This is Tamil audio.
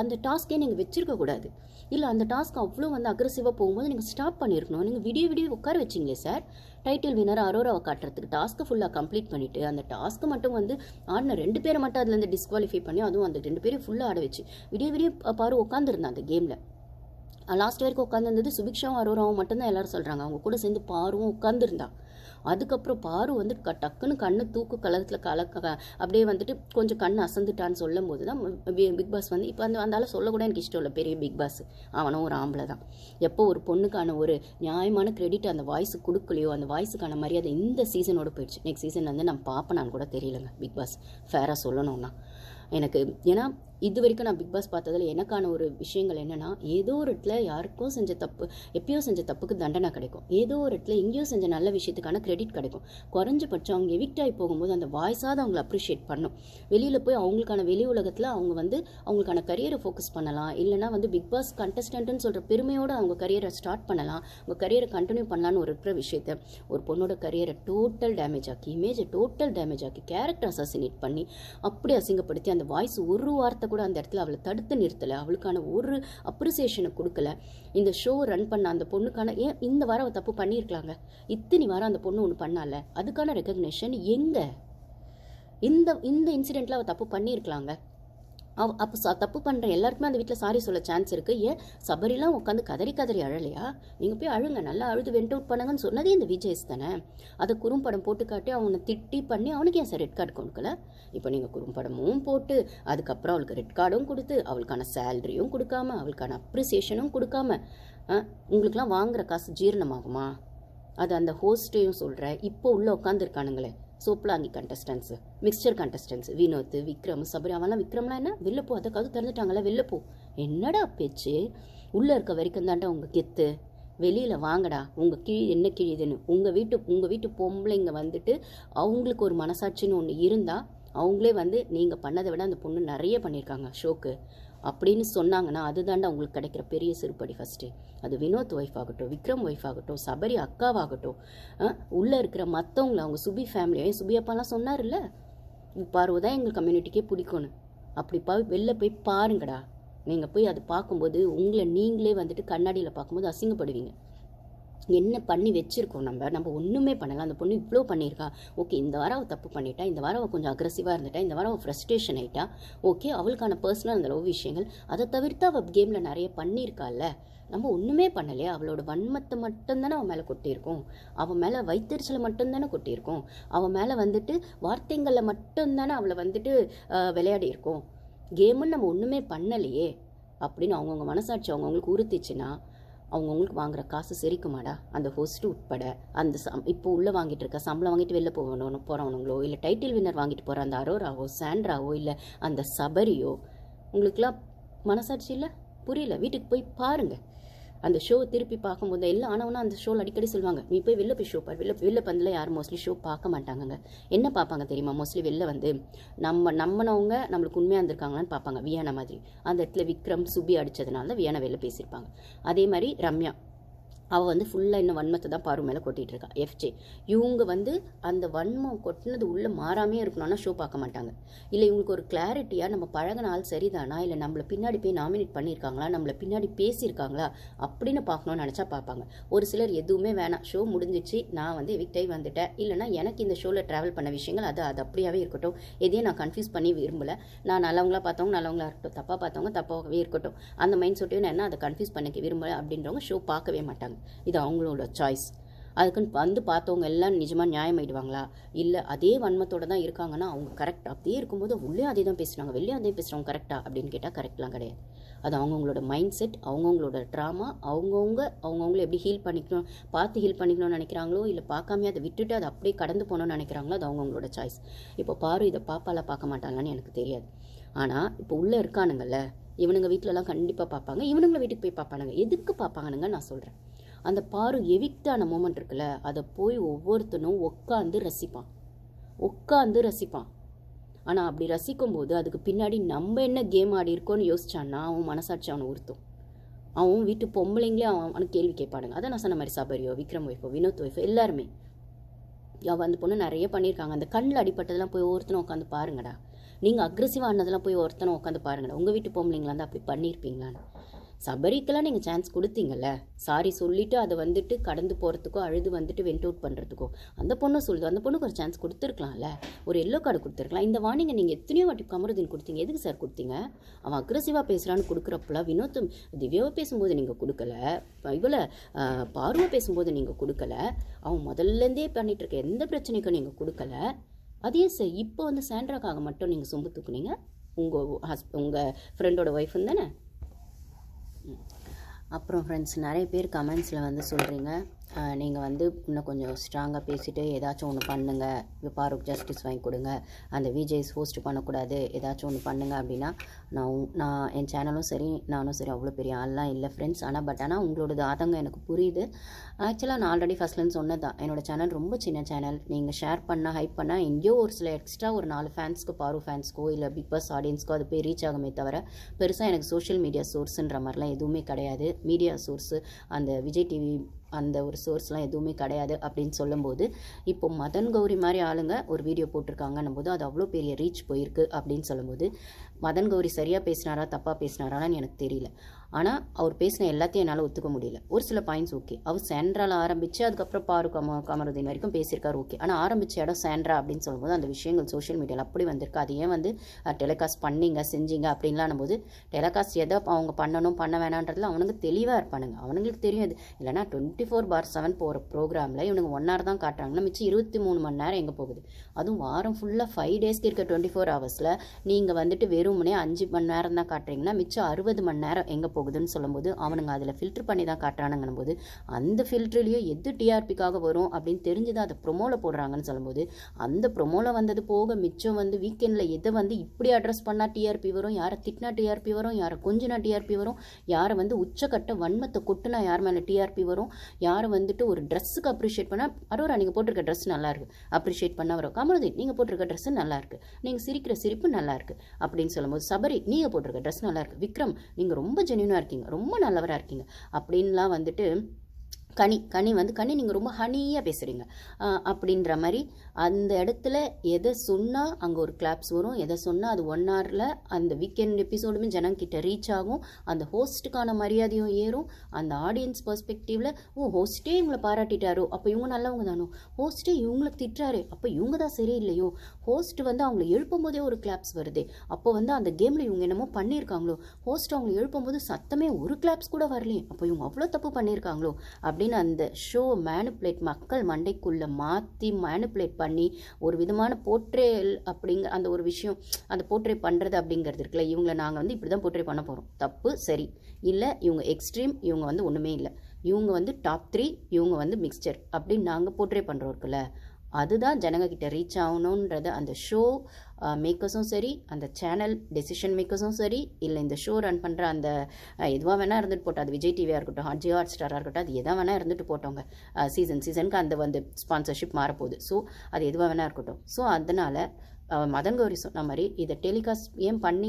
அந்த டாஸ்க்கே நீங்கள் வச்சிருக்க கூடாது. இல்லை அந்த டாஸ்க் அவ்வளோ வந்து அக்ரெசிவாக போகும்போது நீங்கள் ஸ்டாப் பண்ணியிருக்கணும் நீங்கள் விடிய விடிய உட்கார வச்சிங்களே சார் டைட்டில் வினர் அரோராவை காட்டுறதுக்கு டாஸ்க்கு ஃபுல்லாக கம்ப்ளீட் பண்ணிவிட்டு அந்த டாஸ்க்கு மட்டும் வந்து ஆடின ரெண்டு பேரை மட்டும் அதுலேருந்து டிஸ்குவாலிஃபை பண்ணி அதுவும் அந்த ரெண்டு பேரையும் ஃபுல்லாக ஆட வச்சு விடிய விடிய பாரு உட்காந்துருந்தான் அந்த கேமில் லாஸ்ட் வரைக்கும் உட்காந்துருந்தது சுபிக்ஷாவும் அரோராவும் மட்டும்தான் எல்லாரும் சொல்கிறாங்க அவங்க கூட சேர்ந்து பாருவும் உட்காந்துருந்தா அதுக்கப்புறம் பாரு வந்து க டக்குன்னு கண்ணு தூக்கு கலத்தில் கலக்க அப்படியே வந்துட்டு கொஞ்சம் கண் அசந்துட்டான்னு சொல்லும் போது தான் பிக் பாஸ் வந்து இப்போ அந்த அந்தால சொல்லக்கூட எனக்கு இஷ்டம் இல்லை பெரிய பிக் பாஸ். அவனும் ஒரு ஆம்பளை தான் எப்போ ஒரு பொண்ணுக்கான ஒரு நியாயமான கிரெடிட் அந்த வாய்ஸு கொடுக்கலையோ அந்த வாய்ஸுக்கான மரியாதை இந்த சீசனோட போயிடுச்சு. நெக்ஸ்ட் சீசன் வந்து நான் பார்ப்பேனான்னு கூட தெரியலங்க பிக் பாஸ். ஃபேராக சொல்லணும்னா. எனக்கு ஏன்னா இது வரைக்கும் நான் பிக் பாஸ் பார்த்ததில் எனக்கான ஒரு விஷயங்கள் என்னென்னா ஏதோ ஒரு இடத்துல யாருக்கும் செஞ்ச தப்பு எப்பயோ செஞ்ச தப்புக்கு தண்டனை கிடைக்கும். ஏதோ ஒரு இடத்துல எங்கேயோ செஞ்ச நல்ல விஷயத்துக்கான கிரெடிட் கிடைக்கும். குறைஞ்சபட்சம் அவங்க எவிக்ட் ஆகி போகும்போது அந்த வாய்ஸாவது அவங்கள அப்ரிஷியேட் பண்ணும். வெளியில் போய் அவங்களுக்கான வெளி உலகத்தில் அவங்க வந்து அவங்களுக்கான கரியரை ஃபோக்கஸ் பண்ணலாம். இல்லைனா வந்து பிக் பாஸ் கண்டஸ்டன்ட்னு சொல்கிற பெருமையோடு அவங்க கரியரை ஸ்டார்ட் பண்ணலாம். அவங்க கரியரை கண்டினியூ பண்ணலான்னு ஒரு இருக்கிற விஷயத்த ஒரு பொண்ணோட கரியரை டோட்டல் டேமேஜ் ஆக்கி இமேஜை டோட்டல் டேமேஜ் ஆக்கி கேரக்டர் அசாசினேட் பண்ணி அப்படி அசிங்கப்படுத்தி அந்த வாய்ஸ் ஒரு வார்த்தை கூட அந்த இடத்துல அவளை தடுத்து நிறுத்தலை. அவளுக்கான ஒரு அப்ரிசியேஷனை கொடுக்கல. இந்த ஷோ ரன் பண்ண அந்த பொண்ணுக்கான ஏன் இந்த வாரம் அவள் தப்பு பண்ணியிருக்கலாங்க? இத்தனை வாரம் அந்த பொண்ணு ஒன்று பண்ணால. அதுக்கான ரெக்கக்னேஷன் எங்கே? இந்த இந்த இன்சிடெண்ட்டில் அவள் தப்பு பண்ணியிருக்கலாங்க. அவ அப்போ தப்பு பண்ணுற எல்லாருக்குமே அந்த வீட்டில் சாரி சொல்ல சான்ஸ் இருக்குது ஏன் சபரிலாம் உட்காந்து கதறி கதறி அழலையா? நீங்கள் போய் அழுங்க நல்லா அழுது வெண்ட் அவுட் பண்ணுங்கன்னு சொன்னதே இந்த விஜய்ஸ் தானே. அதை குறும்படம் போட்டு காட்டி அவனை திட்டி பண்ணி அவனுக்கு ஏன் சார் ரெட் கார்டு கொடுக்கல? இப்போ நீங்கள் குறும்படமும் போட்டு அதுக்கப்புறம் அவளுக்கு ரெட் கார்டும் கொடுத்து அவளுக்கான சேலரியும் கொடுக்காம அவளுக்கான அப்ரிசியேஷனும் கொடுக்காம ஆ, உங்களுக்குலாம் வாங்குற காசு ஜீரணமாகுமா? அது அந்த ஹோஸ்ட்டையும் சொல்கிறேன் இப்போ உள்ளே உட்காந்துருக்கானுங்களே சோப்லாங்கி contestants mixture contestants Vinod Vikram Sabari அவன்லாம் விக்ரம்லாம் என்ன? வெளில அதுக்காக அதை கது திறந்துட்டாங்களே வெளில என்னடா பேச்சு? உள்ளே இருக்க வரைக்கும் தாண்டா உங்கள் கெத்து. வெளியில் வாங்கடா உங்கள் கிழி என்ன கிழிதுன்னு. உங்கள் வீட்டு உங்கள் வீட்டு பொம்பளைங்க வந்துட்டு அவங்களுக்கு ஒரு மனசாட்சின்னு ஒன்று இருந்தால் அவங்களே வந்து நீங்கள் பண்ணதை விட அந்த பொண்ணு நிறைய பண்ணியிருக்காங்க ஷோக்கு. அப்படின்னு சொன்னாங்கன்னா அதுதாண்டா உங்களுக்கு கிடைக்கிற பெரிய சிறுபடி ஃபஸ்ட்டு அது வினோத் ஒய்ஃப் ஆகட்டும் விக்ரம் ஒய்ஃப் ஆகட்டும் சபரி அக்காவாகட்டும் உள்ளே இருக்கிற மற்றவங்கள அவங்க சுபி ஃபேமிலியும் சுபி அப்பாலாம் சொன்னார்ல பார்வை தான் எங்கள் கம்யூனிட்டிக்கே பிடிக்கணும் அப்படி பா வெளில போய் பாருங்கடா. நீங்கள் போய் அது பார்க்கும்போது உங்களை நீங்களே வந்துட்டு கண்ணாடியில் பார்க்கும்போது அசிங்கப்படுவீங்க. என்ன பண்ணி வச்சிருக்கோம் நம்ம? நம்ம ஒன்றுமே பண்ணலாம் அந்த பொண்ணு இவ்வளோ பண்ணியிருக்கா ஓகே இந்த வாரம் அவள் தப்பு பண்ணிட்டா இந்த வாரம் அவள் கொஞ்சம் அக்ரெசிவாக இருந்துட்டா இந்த வாரம் அவள் ஃப்ரஸ்ட்ரேஷன் ஆயிட்டா. ஓகே அவளுக்கான பர்சனல் அந்த லவ் விஷயங்கள். அதை தவிர்த்து அவள் கேமில் நிறைய பண்ணியிருக்காள்ல நம்ம ஒன்றுமே பண்ணலையா. அவளோட வன்மத்தை மட்டும்தானே அவன் மேலே கொட்டியிருக்கோம். அவன் மேலே வைத்தறிச்சலை மட்டும்தானே கொட்டியிருக்கோம். அவன் மேலே வந்துட்டு வார்த்தைங்களில் மட்டும்தானே அவளை வந்துட்டு ஆஹ், விளையாடி இருக்கோம் கேமுன்னு நம்ம ஒன்றுமே பண்ணலையே அப்படின்னு அவங்கவுங்க மனசாட்சி அவங்கவுங்களுக்கு உறுத்திச்சுன்னா அவங்கவுங்களுக்கு வாங்குற காசு செரிக்குமாடா? அந்த ஹோஸ்ட்டு உட்பட அந்த சம் இப்போ உள்ளே வாங்கிட்டு இருக்க சம்பளம் வாங்கிட்டு வெளில போகணும் போகிறவனுங்களோ இல்லை டைட்டில் வின்னர் வாங்கிட்டு போகிற அந்த அரோராவோ சாண்ட்ராவோ இல்லை அந்த சபரியோ உங்களுக்கெல்லாம் மனசாட்சி இல்லை? புரியல. வீட்டுக்கு போய் பாருங்கள் அந்த ஷோ திருப்பி பார்க்கும்போது எல்லாம் ஆனவனா அந்த ஷோவில் அடிக்கடி சொல்லுவாங்க நீ போய் வெளில போய் ஷோ பார். வெளில வெளில பந்தில் யாரும் மோஸ்ட்லி ஷோ பார்க்க மாட்டாங்கங்க. என்ன பார்ப்பாங்க தெரியுமா? மோஸ்ட்லி வெளில வந்து நம்ம நம்மனவங்க நம்மளுக்கு உண்மையாக இருந்திருக்காங்களான்னு பார்ப்பாங்க வியானா மாதிரி. அந்த இடத்துல விக்ரம் சுபி அடித்ததுனால தான் வியானா வெளில பேசியிருப்பாங்க. அதே மாதிரி ரம்யா. அவள் வந்து ஃபுல்லாக இன்னும் வன்மத்தை தான் பாரு மேலே கொட்டிகிட்டு இருக்கா எஃப்ஜே இவங்க வந்து அந்த வன்மம் கொட்டினது உள்ளே மாறாமே இருக்கணும்னா ஷோ பார்க்க மாட்டாங்க. இல்லை இவங்களுக்கு ஒரு கிளாரிட்டியாக நம்ம பழகினால் ஆள் சரிதானா? இல்லை நம்மளை பின்னாடி போய் நாமினேட் பண்ணியிருக்காங்களா? நம்மளை பின்னாடி பேசியிருக்காங்களா? அப்படின்னு பார்க்கணும்னு நினச்சா பார்ப்பாங்க. ஒரு சிலர் எதுவுமே வேணாம். ஷோ முடிஞ்சிச்சு நான் வந்து எவிக்டை வந்துட்டேன். இல்லைனா எனக்கு இந்த ஷோவில் ட்ராவல் பண்ண விஷயங்கள் அது அது அப்படியாவே இருக்கட்டும். எதையும் நான் கன்ஃபியூஸ் பண்ணி விரும்பல. நான் நல்லவங்களா பார்த்தவங்க நல்லவங்களா இருக்கட்டும். தப்பாக பார்த்தவங்க தப்பாகவே இருக்கட்டும். அந்த மைண்ட் செட்டையும் நான் என்ன அதை கன்ஃபியூஸ் பண்ணிக்க விரும்பலை அப்படின்றவங்க ஷோ பார்க்கவே மாட்டாங்க. இது அவங்களோட சாய்ஸ் அதுக்குன்னு வந்து பார்த்தவங்க எல்லாம் நிஜமாக நியாயமாயிடுவாங்களா? இல்லை அதே வன்மத்தோட தான் இருக்காங்கன்னா அவங்க கரெக்டாக அப்படியே இருக்கும்போது உள்ளே அதே தான் பேசுகிறாங்க வெளியே அதே பேசுகிறவங்க கரெக்டாக அப்படின்னு கேட்டால் கரெக்ட்லாம் கிடையாது. அது அவங்கவுங்களோட மைண்ட் செட் அவங்கவுங்களோட ட்ராமா அவங்கவுங்க அவங்கவுங்கள எப்படி ஹீல் பண்ணிக்கணும் பார்த்து ஹீல் பண்ணிக்கணும்னு நினைக்கிறாங்களோ இல்லை பார்க்காம அதை விட்டுட்டு அதை அப்படியே கடந்து போகணும்னு நினைக்கிறாங்களோ அது அவங்கவுங்களோட சாய்ஸ் இப்போ பாரு இதை பாப்பால பார்க்க மாட்டாங்களான்னு எனக்கு தெரியாது. ஆனால் இப்போ உள்ளே இருக்கானுங்கள்ல இவனுங்க வீட்டிலலாம் கண்டிப்பாக பார்ப்பாங்க இவனுங்களை வீட்டுக்கு போய் பார்ப்பானுங்க. எதுக்கு பார்ப்பானுங்க நான் சொல்கிறேன் அந்த பாரு எவிக்டான மூமெண்ட் இருக்குல்ல அதை போய் ஒவ்வொருத்தனும் உட்காந்து ரசிப்பான். உட்காந்து ரசிப்பான். ஆனால் அப்படி ரசிக்கும்போது அதுக்கு பின்னாடி நம்ம என்ன கேம் ஆடி இருக்கோன்னு யோசிச்சான்னா அவன் மனசாட்சி அவனை உறுத்தும். அவன் வீட்டு பொம்பளைங்களே அவன் அவனுக்கு கேள்வி கேட்பானுங்க. அதை நான் சொன்ன மாதிரி சபரியோ விக்ரம் ஒய்ஃபோ வினோத் ஒய்ஃபோ எல்லாருமே. அவள் அந்த பொண்ணு நிறைய பண்ணியிருக்காங்க. அந்த கண்ணில் அடிப்பட்டதெல்லாம் போய் ஒருத்தனை உட்காந்து பாருங்கடா. நீங்கள் அக்ரெசிவாக ஆனதெல்லாம் போய் ஒருத்தனை உட்காந்து பாருங்கடா. உங்கள் வீட்டு பொம்பளைங்களா இருந்தால் அப்படி பண்ணியிருப்பீங்களான்னு. சபரிக்கெல்லாம் நீங்கள் சான்ஸ் கொடுத்தீங்கல்ல? சாரி சொல்லிவிட்டு அதை வந்துட்டு கடந்து போகிறதுக்கோ அழுது வந்துட்டு வெண்ட் அவுட் பண்ணுறதுக்கோ அந்த பொண்ணும் சொல்லுது. அந்த பொண்ணுக்கு ஒரு சான்ஸ் கொடுத்துருக்கலாம்ல? ஒரு எல்லோ கார்டு கொடுத்துருக்கலாம். இந்த வார்னிங்கை நீங்கள் எத்தனையோ வாட்டி கமருதீன் கொடுத்தீங்க. எதுக்கு சார் கொடுத்தீங்க? அவன் அக்ரஸிவாக பேசுகிறான்னு கொடுக்குறப்பெல்லாம் வினோத் திவ்யாவை பேசும்போது நீங்கள் கொடுக்கல. இவ்வளோ பார்வை பேசும்போது நீங்கள் கொடுக்கல. அவன் முதல்லேருந்தே பண்ணிகிட்ருக்க இருக்க எந்த பிரச்சனைக்கும் நீங்கள் கொடுக்கல. அதே சார் இப்போ வந்து சாண்ட்ராக்காக மட்டும் நீங்கள் சொம்பு தூக்குனீங்க? உங்கள் ஹஸ் உங்கள் ஃப்ரெண்டோட ஒய்ஃபுன்னு தானே? அப்புறம் ஃப்ரெண்ட்ஸ் நிறைய பேர் கமெண்ட்ஸில் வந்து சொல்கிறீங்க நீங்கள் வந்து இன்னும் கொஞ்சம் ஸ்ட்ராங்காக பேசிவிட்டு ஏதாச்சும் ஒன்று பண்ணுங்கள் இப்போ ஜஸ்டிஸ் வாங்கி கொடுங்க. அந்த விஜய்ஸ் ஹோஸ்ட் பண்ணக்கூடாது. ஏதாச்சும் ஒன்று பண்ணுங்கள் அப்படின்னா நான் நான் என் சேனலும் சரி நானும் சரி அவ்வளோ பெரிய ஆள்லாம் இல்லை ஃப்ரெண்ட்ஸ் ஆனால் பட் ஆனால் உங்களோடது ஆதங்கம் எனக்கு புரியுது. ஆக்சுவலாக நான் ஆல்ரெடி ஃபஸ்ட்லேருந்து சொன்னது தான் என்னோட சேனல் ரொம்ப சின்ன சேனல் நீங்கள் ஷேர் பண்ணால் ஹைப் பண்ணால் எங்கேயோ ஒரு சில எக்ஸ்ட்ரா ஒரு நாலு ஃபேன்ஸ்க்கு பாரு ஃபேன்ஸ்க்கோ இல்லை பிக் பாஸ் ஆடியன்ஸ்க்கோ அது போய் ரீச் ஆகுமே தவிர பெருசாக எனக்கு சோஷியல் மீடியா சோர்ஸுன்ற மாதிரிலாம் எதுவுமே கிடையாது. மீடியா சோர்ஸு அந்த விஜய் டிவி அந்த ஒரு சோர்ஸ்லாம் எதுவுமே கிடையாது அப்படின்னு சொல்லும்போது இப்போ மதன் கௌரி மாதிரி ஆளுங்க ஒரு வீடியோ போட்டிருக்காங்கன்னும் போது அது அவ்வளோ பெரிய ரீச் போயிருக்கு அப்படின்னு சொல்லும்போது மதன் கௌரி சரியாக பேசினாரா தப்பாக பேசினாரான்னு எனக்கு தெரியல. ஆனால் அவர் பேசின எல்லாத்தையும் என்னால் ஒத்துக்க முடியல. ஒரு சில பாயிண்ட்ஸ் ஓகே அவர் சேண்ட்ரால ஆரம்பித்து அதுக்கப்புறம் பாரு கம கமருதீன் வரைக்கும் பேசியிருக்காரு ஓகே ஆனால் ஆரம்பித்த இடம் சேண்ட்ரா அப்படின்னு சொல்லும்போது அந்த விஷயங்கள் சோஷியல் மீடியாவில் அப்படி வந்திருக்கு. அது ஏன் வந்து டெலிகாஸ்ட் பண்ணீங்க செஞ்சீங்க அப்படின்லாம் போது டெலிகாஸ்ட் எதை அவங்க பண்ணணும் பண்ண வேணான்றதுல அவனுங்க தெளிவாக இருப்பானுங்க. அவனுங்களுக்கு தெரியும் இது. இல்லைனா டுவெண்ட்டி ஃபோர் பார் செவன் போகிற ப்ரோக்ராமில் இவனுங்க ஒன் ஹவர் தான் காட்டுறாங்கன்னா மிச்சம் இருபத்தி மூணு மணி நேரம் எங்கே போகுது? அதுவும் வாரம் ஃபுல்லாக ஃபைவ் டேஸ்க்கு இருக்க டுவெண்ட்டி ஃபோர் ஹவர்ஸில் நீங்கள் வந்துட்டு வெறுமனே அஞ்சு மணி நேரம் தான் காட்டுறீங்கன்னா மிச்சம் அறுபது மணி நேரம் எங்கே போகுதுன்னு சொல்லும்போது அவனுங்க அதில் ஃபில்டர் பண்ணி தான் காட்டுறானுங்கன்னும் போது அந்த ஃபில்டர்லேயும் எது டிஆர்பிக்காக வரும் அப்படின்னு தெரிஞ்சுதான் அதை ப்ரொமோவில் போடுறாங்கன்னு சொல்லும்போது அந்த ப்ரொமோவில் வந்தது போக மிச்சம் வந்து வீக்கெண்டில் எதை வந்து இப்படி அட்ரஸ் பண்ணால் டிஆர்பி வரும் யாரை திட்டினா டிஆர்பி வரும் யாரை கொஞ்சினா டிஆர்பி வரும் யாரை வந்து உச்சக்கட்ட வன்மத்தை கொட்டுனா யார் மேலே டிஆர்பி வரும் யாரை வந்துட்டு ஒரு ட்ரெஸ்ஸுக்கு அப்ரிஷியேட் பண்ணால் அரோரா நீங்கள் போட்டிருக்க ட்ரெஸ் நல்லாயிருக்கு அப்ரிஷியேட் பண்ண வரும். கமருதீன் நீங்கள் போட்டிருக்க ட்ரெஸ் நல்லாயிருக்கு நீங்கள் சிரிக்கிற சிரிப்பு நல்லாயிருக்கு அப்படின்னு சொல்லும்போது சபரி நீங்கள் போட்டிருக்க ட்ரெஸ் நல்லாயிருக்கு விக்ரம் நீங்கள் ரொம்ப ஜென்யூனாக இருக்கீங்க. ரொம்ப நல்லவராக இருக்கீங்க. அப்படின்லாம் வந்துட்டு கனி கனி வந்து கனி நீங்கள் ரொம்ப ஹனியாக பேசுகிறீங்க அப்படின்ற மாதிரி அந்த இடத்துல எதை சொன்னால் அங்கே ஒரு கிளாப்ஸ் வரும். எதை சொன்னால் அது ஒன் ஹவரில் அந்த வீக்கெண்ட் எபிசோடுமே ஜனங்கிட்ட ரீச் ஆகும். அந்த ஹோஸ்ட்டுக்கான மரியாதையும் ஏறும். அந்த ஆடியன்ஸ் பர்ஸ்பெக்டிவில் ஓ ஹோஸ்ட்டே இவங்களை பாராட்டிட்டாரோ? அப்போ இவங்க நல்லவங்க தானோ? ஹோஸ்ட்டே இவங்களுக்கு திட்டுறாரு? அப்போ இவங்க தான் சரியில்லையோ? ஹோஸ்ட் வந்து அவங்கள எழுப்பும் போதே ஒரு கிளாப்ஸ் வருது. அப்போ வந்து அந்த கேமில் இவங்க என்னமோ பண்ணியிருக்காங்களோ? ஹோஸ்ட் அவங்களை எழுப்பும்போது சத்தமே ஒரு கிளாப்ஸ் கூட வரலையே. அப்போ இவங்க அவ்வளோ தப்பு பண்ணியிருக்காங்களோ? அப்படின்னு அந்த ஷோ மேனுப்புலேட் மக்கள் மண்டைக்குள்ளே மாற்றி மேனுப்புலேட் பண்ணி ஒரு விதமான போர்ட்ரேல் அப்படிங்கிற அந்த ஒரு விஷயம் அந்த போர்ட்ரே பண்ணுறது அப்படிங்கிறது இருக்குல்ல. இவங்கள நாங்கள் வந்து இப்படி தான் போர்ட்ரே பண்ண போகிறோம் தப்பு சரி. இல்லை இவங்க எக்ஸ்ட்ரீம் இவங்க வந்து ஒன்றுமே இல்லை. இவங்க வந்து டாப் த்ரீ இவங்க வந்து மிக்சர் அப்படின்னு நாங்கள் போர்ட்ரே பண்ணுறோம் இருக்குல்ல. அதுதான் ஜனங்கக்கிட்ட ரீச் ஆகணுன்றது அந்த ஷோ மேக்கர்ஸும் சரி அந்த சேனல் டெசிஷன் மேக்கர்ஸும் சரி இல்லை இந்த ஷோ ரன் பண்ணுற அந்த எதுவாக வேணால் இருந்துட்டு போட்டோம் அது விஜய் டிவியாக இருக்கட்டும் ஜியோ ஹாட் ஸ்டாராக இருக்கட்டும் அது எதாக வேணால் இருந்துட்டு போட்டோங்க சீசன் சீசனுக்கு அந்த வந்து ஸ்பான்சர்ஷிப் மாறப்போகுது. ஸோ அது எதுவாக வேணால் இருக்கட்டும். ஸோ அதனால் மதன் கௌரி சொன்ன மாதிரி இதை டெலிகாஸ்ட் ஏன் பண்ணி